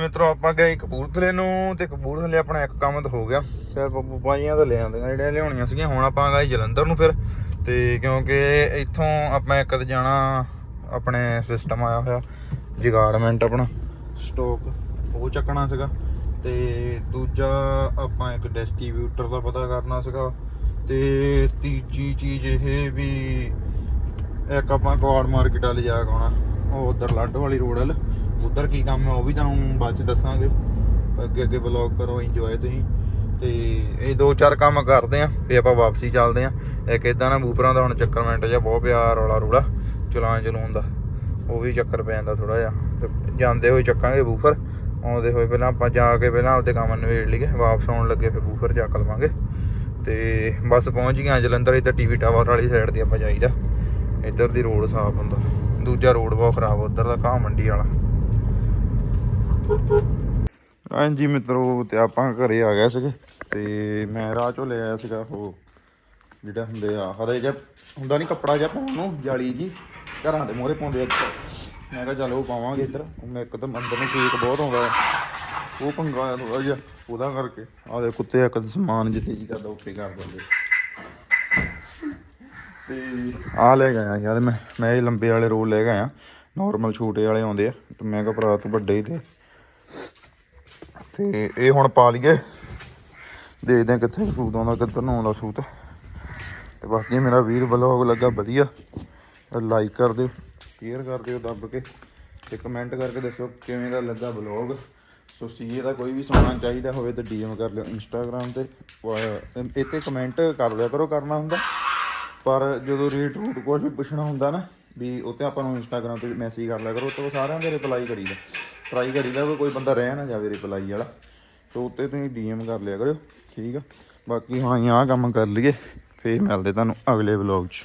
ਮਿੱਤਰੋ ਆਪਾਂ ਗਏ ਕਪੂਰਥਲੇ ਨੂੰ ਤੇ ਕਪੂਰਥਲੇ ਆਪਣਾ ਇੱਕ ਕੰਮ ਤਾਂ ਹੋ ਗਿਆ। ਤੇ ਬਾਈਆਂ ਤਾਂ ਲੈ ਆਂਦੀਆਂ ਜਿਹੜੀਆਂ ਲਿਆਉਣੀਆਂ ਸੀਗੀਆਂ, ਹੁਣ ਆਪਾਂ ਗਏ ਜਲੰਧਰ ਨੂੰ ਫਿਰ। ਤੇ ਕਿਉਂਕਿ ਇੱਥੋਂ ਆਪਾਂ ਇੱਕ ਤੇ ਜਾਣਾ, ਆਪਣੇ ਸਿਸਟਮ ਆਇਆ ਹੋਇਆ, ਜਗਾੜਮੈਂਟ ਆਪਣਾ ਸਟਾਕ ਉਹ ਚੱਕਣਾ ਸੀਗਾ। ਤੇ ਦੂਜਾ ਆਪਾਂ ਇੱਕ ਡਿਸਟ੍ਰੀਬਿਊਟਰ ਦਾ ਪਤਾ ਕਰਨਾ ਸੀਗਾ। ਤੇ ਤੀਜੀ ਚੀਜ਼ ਇਹ ਵੀ ਇੱਕ ਆਪਾਂ ਕੁਆਡ ਮਾਰਕੀਟ ਵਾਲੀ ਜਾ ਕੇ ਆਉਣਾ, ਉਹ ਉਧਰ ਲਾਡੋ ਵਾਲੀ ਰੋਡ ਵੱਲ। ਉਧਰ ਕੀ ਕੰਮ ਹੈ ਉਹ ਵੀ ਤੁਹਾਨੂੰ ਬਾਅਦ ਚ ਦੱਸਾਂਗੇ। ਅੱਗੇ ਅੱਗੇ ਵਲੌਗ ਕਰੋ ਇੰਜੋਏ ਤੁਸੀਂ। ਤੇ ਇਹ ਦੋ ਚਾਰ ਕੰਮ ਕਰਦੇ ਆ ਤੇ ਆਪਾਂ ਵਾਪਸੀ ਚੱਲਦੇ ਆ। ਇੱਕ ਇਦਾਂ ਨਾ ਬੂਫਰਾਂ ਦਾ ਹੁਣ ਚੱਕਰ ਮਿੰਟ ਜਿਹਾ ਬਹੁਤ ਪਿਆ ਰੌਲਾ ਰੂਲਾ, ਚਲਾਨ ਚਲੂਣ ਦਾ। ਉਹ ਵੀ ਚੱਕਰ ਪੈ ਜਾਂਦਾ ਥੋੜਾ ਜਿਹਾ। ਤੇ ਜਾਂਦੇ ਹੋਏ ਚੱਕਾਂਗੇ ਬੂਫਰ, ਆਉਂਦੇ ਹੋਏ ਪਹਿਲਾਂ ਆਪਾਂ ਜਾ ਕੇ ਪਹਿਲਾਂ ਆਪਦੇ ਕੰਮ ਨਿਬੇੜ ਲਈਏ, ਵਾਪਸ ਆਉਣ ਲੱਗੇ ਫਿਰ ਬੂਫਰ ਚੱਕ ਲਵਾਂਗੇ। ਤੇ ਬਸ ਪਹੁੰਚ ਗਏ ਜਲੰਧਰ, ਇੱਧਰ ਟੀਵੀ ਟਾਵਰ ਵਾਲੀ ਸਾਈਡ ਤੇ ਆਪਾਂ ਜਾਈਦਾ। ਇੱਧਰ ਦੀ ਰੋਡ ਸਾਫ਼ ਹੁੰਦਾ। ਦੂਜਾ ਰੋਡ ਬਹੁਤ ਖਰਾਬ, ਉੱਧਰ ਦਾ ਘਾਹ ਮੰਡੀ ਵਾਲਾ। ਹਾਂਜੀ ਮਿੱਤਰੋ, ਤੇ ਆਪਾਂ ਘਰੇ ਆ ਗਏ ਸੀਗੇ। ਤੇ ਮੈਂ ਰਾਹ ਚੋਂ ਲੈ ਆਇਆ ਸੀਗਾ ਉਹ, ਜਿਹੜਾ ਹੁੰਦੇ ਆ, ਹਰੇ ਜਿਹਾ, ਹੁੰਦਾ ਨਹੀਂ ਕੱਪੜਾ ਜਿਹਾ ਪਾਉਣ ਨੂੰ, ਜਾਲੀ ਜੀ, ਘਰਾਂ ਦੇ ਮੋਹਰੇ ਪਾਉਂਦੇ ਆ ਮੈਂ ਕਿਹਾ ਚੱਲ ਉਹ ਪਾਵਾਂਗੇ ਇੱਧਰ ਮੈਂ ਇੱਕਦਮ ਅੰਦਰ ਨੂੰ ਸੇਕ ਬਹੁਤ ਆਉਂਦਾ ਆ। ਉਹ ਪੰਗਾ ਆ ਥੋੜਾ ਜਿਹਾ, ਉਹਦਾ ਕਰਕੇ। ਆਦੇ ਕੁੱਤੇ ਇੱਕ ਸਮਾਨ ਜਿੱਥੇ ਜੀ ਕਰਦਾ, ਉੱਥੇ ਕਰ ਦਿੰਦੇ। ਤੇ ਆ ਲੈ ਗਿਆ ਯਾਰ ਮੈਂ ਮੈਂ ਇਹ ਲੰਬੇ ਵਾਲੇ ਰੋਲ ਲੈ ਗਿਆ ਨਾਰਮਲ ਛੋਟੇ ਵਾਲੇ ਆਉਂਦੇ ਆ, ਤੇ ਮੈਂ ਕਿਹਾ ਭਰਾ ਤੂੰ ਵੱਡੇ ਹੀ ਦੇ। ਤੇ ਇਹ ਹੁਣ ਪਾ ਲਈਏ। ਦੇਖਦੇ ਆ ਕਿੱਥੇ ਸੂਤ ਆਉਂਦਾ, ਕਿੱਧਰ ਨੂੰ ਆਉਂਦਾ ਸੂਤ ਤੇ ਬਾਕੀ ਮੇਰਾ ਵੀਰ ਵਲੌਗ ਲੱਗਾ ਵਧੀਆ। ਲਾਈਕ ਕਰ ਦਿਓ ਸ਼ੇਅਰ ਕਰ ਦਿਓ ਦੱਬ ਕੇ। ਤੇ ਕਮੈਂਟ ਕਰਕੇ ਦੱਸਿਓ ਕਿਵੇਂ ਦਾ ਲੱਗਾ ਵਲੌਗ ਸੋ ਸੀਏ ਦਾ ਕੋਈ ਵੀ ਸਮਾਨ ਚਾਹੀਦਾ ਹੋਵੇ ਤਾਂ ਡੀਐਮ ਕਰ ਲਿਓ ਇੰਸਟਾਗ੍ਰam ਤੇ। ਇੱਥੇ ਕਮੈਂਟ ਕਰ ਲਿਆ ਕਰੋ ਕਰਨਾ ਹੁੰਦਾ। ਪਰ ਜਦੋਂ ਰੇਟ ਰੂਟ ਕੁਝ ਵੀ ਪੁੱਛਣਾ ਹੁੰਦਾ ਨਾ, ਵੀ ਉੱਤੇ ਆਪਾਂ ਨੂੰ ਇੰਸਟਾਗ੍ਰam ਤੇ ਮੈਸੇਜ ਕਰ ਲਿਆ ਕਰੋ ਤੇ ਉਹ ਸਾਰਿਆਂ ਦੇ ਰਿਪਲਾਈ ਕਰੀਦਾ। ਟਰਾਈ ਕਰੀਦਾ ਵੀ ਕੋਈ ਬੰਦਾ ਰਹਿ ਨਾ ਜਾਵੇ ਰਿਪਲਾਈ ਵਾਲਾ। ਸੋ ਉੱਤੇ ਤੁਸੀਂ ਡੀਐਮ ਕਰ ਲਿਆ ਕਰਿਓ। ਠੀਕ ਆ। ਬਾਕੀ ਹਾਂ, ਅਸੀਂ ਆਹ ਕੰਮ ਕਰ ਲਈਏ, ਫੇਰ ਮਿਲਦੇ ਤੁਹਾਨੂੰ ਅਗਲੇ ਵਲੌਗ 'ਚ।